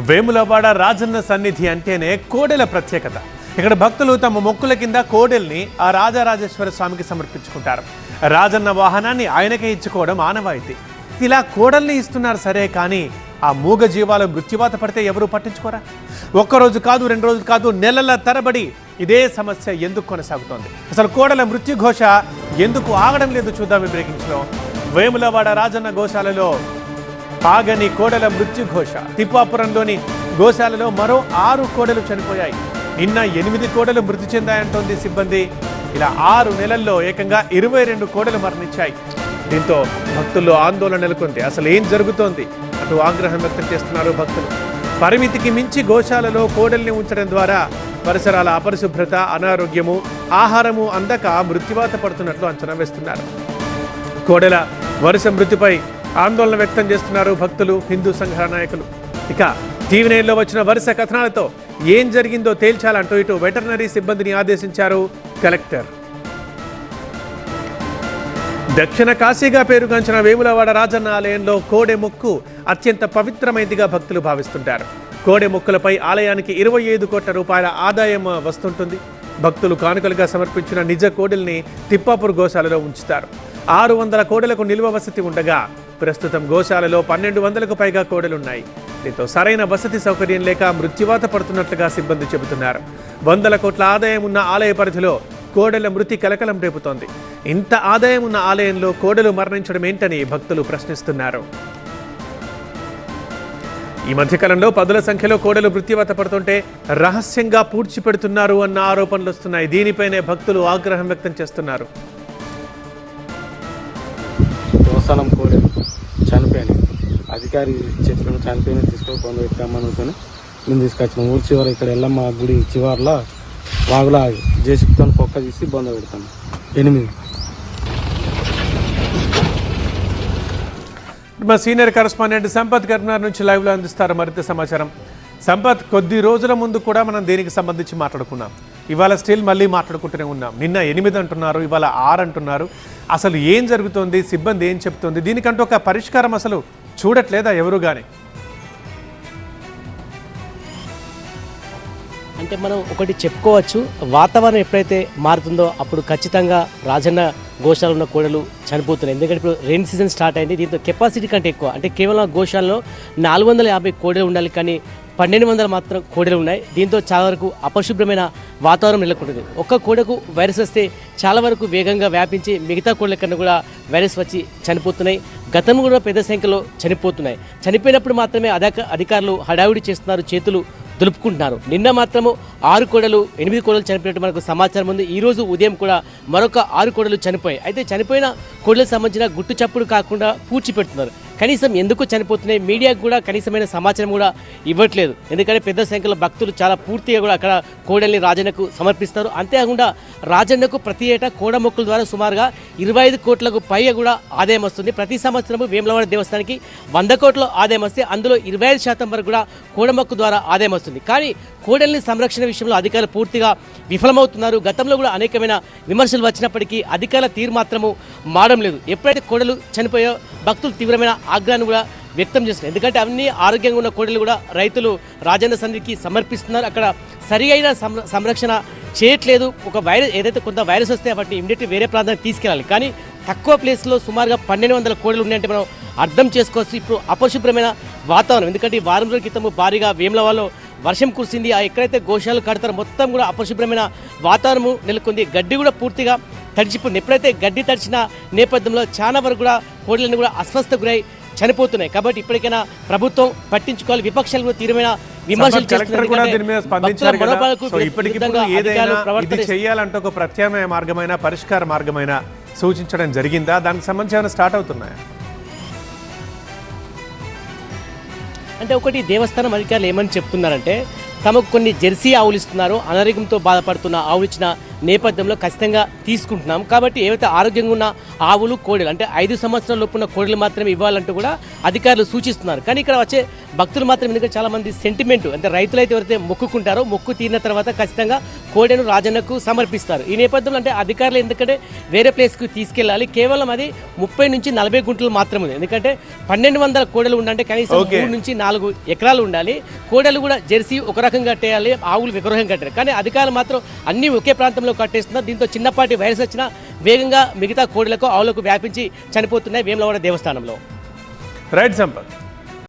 వేములవాడ రాజన్న సన్నిధి అంటేనే కోడెల ప్రత్యేకత. ఇక్కడ భక్తులు తమ మొక్కుల కింద కోడెల్ని ఆ రాజరాజేశ్వర స్వామికి సమర్పించుకుంటారు. రాజన్న వాహనాన్ని ఆయనకే ఇచ్చుకోవడం ఆనవాయితీ. ఇలా కోడల్ని ఇస్తున్నారు సరే కానీ ఆ మూగ జీవాలు మృత్యువాత పడితే ఎవరూ పట్టించుకోరా? ఒక్కరోజు కాదు రెండు రోజులు కాదు నెలల తరబడి ఇదే సమస్య ఎందుకు కొనసాగుతోంది? అసలు కోడల మృత్యుఘోష ఎందుకు ఆగడం లేదు చూద్దాం ఈ బ్రేకింగ్స్లో వేములవాడ రాజన్న గోశాలలో ఆగని కోడల మృత్యుఘోష తిప్పాపురంలోని గోశాలలో మరో ఆరు కోడలు చనిపోయాయి. నిన్న ఎనిమిది కోడలు మృతి చెందాయంటోంది సిబ్బంది. ఇలా ఆరు నెలల్లో ఏకంగా ఇరవై రెండు కోడలు మరణించాయి. దీంతో భక్తుల్లో ఆందోళన నెలకొంది. అసలు ఏం జరుగుతోంది? అటు ఆగ్రహం వ్యక్తం చేస్తున్నారు భక్తులు. పరిమితికి మించి గోశాలలో కోడల్ని ఉంచడం ద్వారా పరిసరాల అపరిశుభ్రత అనారోగ్యము ఆహారము అందక మృత్యువాత పడుతున్నట్లు అంచనా వేస్తున్నారు. కోడల వరుస మృతిపై ఆందోళన వ్యక్తం చేస్తున్నారు భక్తులు హిందూ సంఘాల నాయకులు. ఇక టీవీ నైన్లో వచ్చిన వరుస కథనాలతో ఏం జరిగిందో తేల్చాలంటూ ఇటు వెటర్నరీ సిబ్బందిని ఆదేశించారు కలెక్టర్. దక్షిణ కాశీగా పేరుగాంచిన వేములవాడ రాజన్న ఆలయంలో కోడె ముక్కు అత్యంత పవిత్రమైనదిగా భక్తులు భావిస్తుంటారు. కోడె ముక్కులపై ఆలయానికి ఇరవై ఐదు కోట్ల రూపాయల ఆదాయం వస్తుంటుంది. భక్తులు కానుకలుగా సమర్పించిన నిజ కోడెల్ని తిప్పాపూర్ గోశాలలో ఉంచుతారు. ఆరు వందల కోడెలకు నిల్వ వసతి ఉండగా ప్రస్తుతం గోశాలలో పన్నెండు వందలకు పైగా కోడలున్నాయి. దీంతో సరైన వసతి సౌకర్యం లేక మృత్యువాత పడుతున్నట్లుగా సిబ్బంది చెబుతున్నారు. వందల కోట్ల ఆదాయం ఉన్న ఆలయ పరిధిలో కోడెల మృతి కలకలం రేపుతోంది. ఇంత ఆదాయం ఉన్న ఆలయంలో కోడలు మరణించడం ఏంటని భక్తులు ప్రశ్నిస్తున్నారు. ఈ మధ్యకాలంలో పదుల సంఖ్యలో కోడలు మృత్యువాత పడుతుంటే రహస్యంగా పూడ్చిపెడుతున్నారు అన్న ఆరోపణలు వస్తున్నాయి. దీనిపైనే భక్తులు ఆగ్రహం వ్యక్తం చేస్తున్నారు. అధికారి చెప్పిన చనిపోయిన తీసుకొని కొంత మేము తీసుకొచ్చినాం ఊరి చివర ఇక్కడ ఎల్లమ్మ గుడి చివరిలో వాగులా జేసిపితో పొక్క తీసి బొంద పెడతాం ఎనిమిది. మా సీనియర్ కరెస్పాండెంట్ సంపత్ కర్నార్ నుంచి లైవ్లో అందిస్తారు మరింత సమాచారం. సంపత్ కొద్ది రోజుల ముందు కూడా మనం దీనికి సంబంధించి మాట్లాడుకున్నాం? ఇవాళ స్టిల్ మళ్ళీ మాట్లాడుకుంటూనే ఉన్నాం. నిన్న ఎనిమిది అంటున్నారు ఇవాళ ఆరు అంటున్నారు. అసలు ఏం జరుగుతోంది? సిబ్బంది ఏం చెప్తోంది? దీనికంటూ ఒక పరిష్కారం అసలు చూడట్లేదా ఎవరు కానీ అంటే మనం ఒకటి చెప్పుకోవచ్చు వాతావరణం ఎప్పుడైతే మారుతుందో అప్పుడు ఖచ్చితంగా రాజన్న గోశాలలో ఉన్న కోడలు చనిపోతున్నాయి. ఎందుకంటే ఇప్పుడు రెయిన్ సీజన్ స్టార్ట్ అయింది దీంతో కెపాసిటీ కంటే ఎక్కువ. అంటే కేవలం గోశాలలో నాలుగు వందల యాభై కోడలు ఉండాలి కానీ పన్నెండు వందలు మాత్రం కోడలు ఉన్నాయి. దీంతో చాలా వరకు అపరిశుభ్రమైన వాతావరణం నెలకొంటుంది. ఒక్క కోడకు వైరస్ వస్తే చాలా వరకు వేగంగా వ్యాపించి మిగతా కోడల కన్నా కూడా వైరస్ వచ్చి చనిపోతున్నాయి. గతం కూడా పెద్ద సంఖ్యలో చనిపోతున్నాయి. చనిపోయినప్పుడు మాత్రమే అధిక అధికారులు హడావిడి చేస్తున్నారు చేతులు దులుపుకుంటున్నారు. నిన్న మాత్రము ఆరు కోడలు ఎనిమిది కోడలు చనిపోయినట్టు మనకు సమాచారం ఉంది. ఈ రోజు ఉదయం కూడా మరొక ఆరు కోడలు చనిపోయాయి. అయితే చనిపోయిన కోడలకు సంబంధించిన గుట్టు చప్పుడు కాకుండా పూడ్చి పెడుతున్నారు కనీసం ఎందుకు చనిపోతున్నాయి? మీడియాకు కూడా కనీసమైన సమాచారం కూడా ఇవ్వట్లేదు. ఎందుకంటే పెద్ద సంఖ్యలో భక్తులు చాలా పూర్తిగా కూడా అక్కడ కోడల్ని రాజన్నకు సమర్పిస్తారు. అంతేకాకుండా రాజన్నకు ప్రతి ఏటా కోడ మొక్కుల ద్వారా సుమారుగా ఇరవై ఐదు కోట్లకు పైగా కూడా ఆదాయం వస్తుంది. ప్రతి సంవత్సరము వేములవాడ దేవస్థానానికి వంద కోట్ల ఆదాయం వస్తే అందులో ఇరవై ఐదు శాతం వరకు కూడా కోడమొక్కు ద్వారా ఆదాయం వస్తుంది. కానీ కోడల్ని సంరక్షణ విషయంలో అధికారులు పూర్తిగా విఫలమవుతున్నారు. గతంలో కూడా అనేకమైన విమర్శలు వచ్చినప్పటికీ అధికారుల తీరు మాత్రము మారడం లేదు. ఎప్పుడైతే కోడలు చనిపోయో భక్తులు తీవ్రమైన ఆగ్రహాన్ని కూడా వ్యక్తం చేస్తున్నారు. ఎందుకంటే అన్ని ఆరోగ్యంగా ఉన్న కోడలు కూడా రైతులు రాజన్న సన్నిధికి సమర్పిస్తున్నారు. అక్కడ సరి అయిన సంరక్షణ చేయట్లేదు. ఒక వైరస్ ఏదైతే కొంత వైరస్ వస్తే వాటిని ఇమీడియట్లీ వేరే ప్రాంతానికి తీసుకెళ్ళాలి. కానీ తక్కువ ప్లేస్లో సుమారుగా పన్నెండు వందల కోడలు ఉన్నాయంటే మనం అర్థం చేసుకోవచ్చు. ఇప్పుడు అపరిశుభ్రమైన వాతావరణం. ఎందుకంటే ఈ వారం రోజుల క్రితం భారీగా వేమలవాలో వర్షం కురిసింది. ఆ ఎక్కడైతే గోశాలు కడతారో మొత్తం కూడా అపరిశుభ్రమైన వాతావరణం నెలకొంది. గడ్డి కూడా పూర్తిగా తడిచిపోయింది. ఎప్పుడైతే గడ్డి తడిచిన నేపథ్యంలో చాలా వరకు కూడా కోడలను కూడా అస్వస్థ గురై చనిపోతున్నాయి. కాబట్టి ఇప్పటికైనా ప్రభుత్వం పట్టించుకోవాలి. విపక్షాలు కూడా తీవ్రమైన విమర్శలు. చేయాలంటే ఒక ప్రత్యామ్నాయ మార్గమైన పరిష్కార మార్గమైన సూచించడం జరిగిందా? దానికి సంబంధించి ఏమైనా స్టార్ట్ అవుతున్నాయా? అంటే ఒకటి దేవస్థానం అధికారులు ఏమని చెప్తున్నారంటే తమకు కొన్ని జెర్సీ ఆవులు ఇస్తున్నారు. అనారోగ్యంతో బాధపడుతున్న ఆవులు ఇచ్చిన నేపథ్యంలో ఖచ్చితంగా తీసుకుంటున్నాం. కాబట్టి ఏవైతే ఆరోగ్యంగా ఉన్న ఆవులు కోడెలు అంటే ఐదు సంవత్సరాల లోపు ఉన్న కోడెలు మాత్రమే ఇవ్వాలంటూ కూడా అధికారులు సూచిస్తున్నారు. కానీ ఇక్కడ వచ్చే భక్తులు మాత్రం ఎందుకంటే చాలా మంది సెంటిమెంట్ అంటే రైతులైతే ఎవరైతే మొక్కుకుంటారో మొక్కు తీరిన తర్వాత ఖచ్చితంగా కోడెను రాజన్నకు సమర్పిస్తారు. ఈ నేపథ్యంలో అంటే అధికారులు ఎందుకంటే వేరే ప్లేస్కి తీసుకెళ్ళాలి. కేవలం అది ముప్పై నుంచి నలభై గుంటలు మాత్రమే ఉంది. ఎందుకంటే పన్నెండు వందల కోడలు ఉండంటే కనీసం. మూడు నుంచి నాలుగు ఎకరాలు ఉండాలి. కోడలు కూడా జెర్సీ ఒక రకంగా కట్టేయాలి ఆవులు విగ్రహం కట్టారు కానీ అధికారులు మాత్రం అన్ని ఒకే ప్రాంతంలో కట్టేస్తున్నారు దీంతో చిన్నపాటి వైరస్ వచ్చినా వేగంగా మిగతా కోడిలకు ఆవులకు వ్యాపించి చనిపోతున్నాయి వేములవాడ దేవస్థానంలో. రైట్ సంపత్.